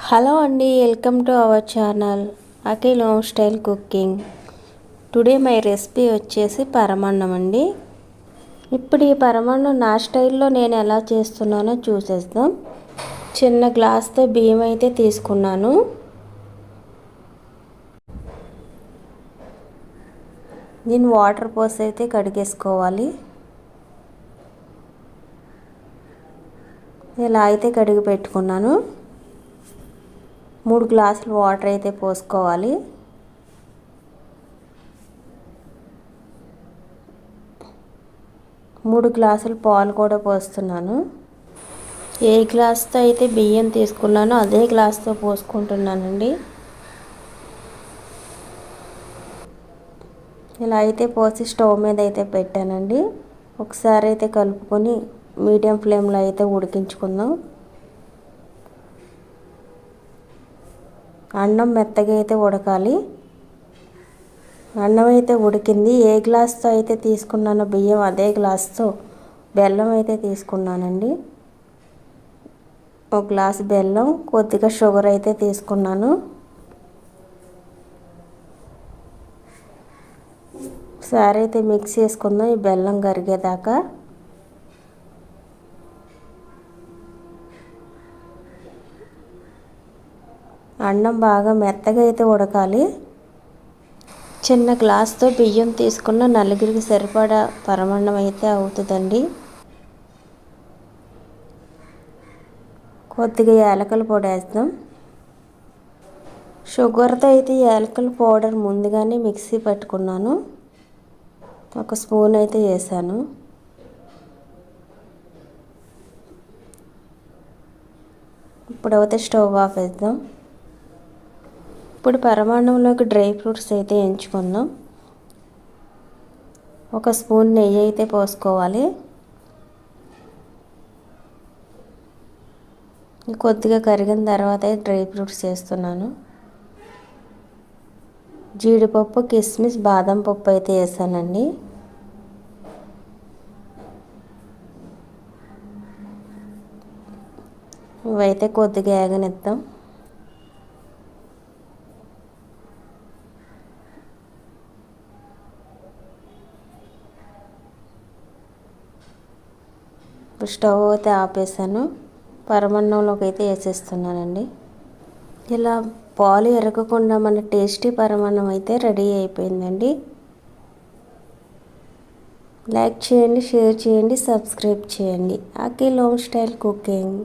Hello అండి welcome to our channel. Akhil home style cooking. Today my recipe వచ్చేసి పరమాన్నం అండి. ఇప్పుడు ఈ పరమాన్నం నా స్టైల్లో నేను ఎలా చేస్తున్నానో చూసేద్దాం. చిన్న గ్లాస్తో బియ్యం అయితే తీసుకున్నాను. దీన్ని వాటర్ పోసి అయితే కడిగేసుకోవాలి. ఇలా అయితే కడిగి పెట్టుకున్నాను. మూడు గ్లాసులు వాటర్ అయితే పోసుకోవాలి. మూడు గ్లాసులు పాలు కూడా పోస్తున్నాను. ఏ గ్లాస్తో అయితే బియ్యం తీసుకున్నానో అదే గ్లాస్తో పోసుకుంటున్నానండి. ఇలా అయితే పోసి స్టవ్ మీద అయితే పెట్టానండి. ఒకసారి అయితే కలుపుకొని మీడియం ఫ్లేమ్లో అయితే ఉడికించుకుందాం. అన్నం మెత్తగా అయితే ఉడకాలి. అన్నం అయితే ఉడికింది. ఏ గ్లాస్తో అయితే తీసుకున్నానో బియ్యం అదే గ్లాస్తో బెల్లం అయితే తీసుకున్నానండి. ఒక గ్లాస్ బెల్లం కొద్దిగా షుగర్ అయితే తీసుకున్నాను. ఒకసారి అయితే మిక్స్ చేసుకుందాం. ఈ బెల్లం కరిగేదాకా అన్నం బాగా మెత్తగా అయితే ఉడకాలి. చిన్న గ్లాస్తో బియ్యం తీసుకున్న నలుగురికి సరిపడా పరమన్నం అయితే అవుతుందండి. కొద్దిగా యాలకల పొడి వేస్తాం షుగర్తో అయితే యాలకల పౌడర్ ముందుగానే మిక్సీ పెట్టుకున్నాను. ఒక స్పూన్ అయితే వేసాను. ఇప్పుడైతే స్టవ్ ఆఫ్ వేద్దాం. ఇప్పుడు పరమాణంలోకి డ్రై ఫ్రూట్స్ అయితే ఎంచుకుందాం. ఒక స్పూన్ నెయ్యి అయితే పోసుకోవాలి. కొద్దిగా కరిగిన తర్వాత డ్రై ఫ్రూట్స్ వేస్తున్నాను జీడిపప్పు కిస్మిస్ బాదం పప్పు అయితే వేసానండి. ఇవైతే కొద్దిగా ఏగనిద్దాం. స్టవ్ అయితే ఆపేసాను పరమన్నంలోకి అయితే వేసేస్తున్నానండి. ఇలా పాలు ఎరగకుండా మన టేస్టీ పరమాన్నం అయితే రెడీ అయిపోయిందండి. లైక్ చేయండి షేర్ చేయండి సబ్స్క్రైబ్ చేయండి. Akhil home style cooking.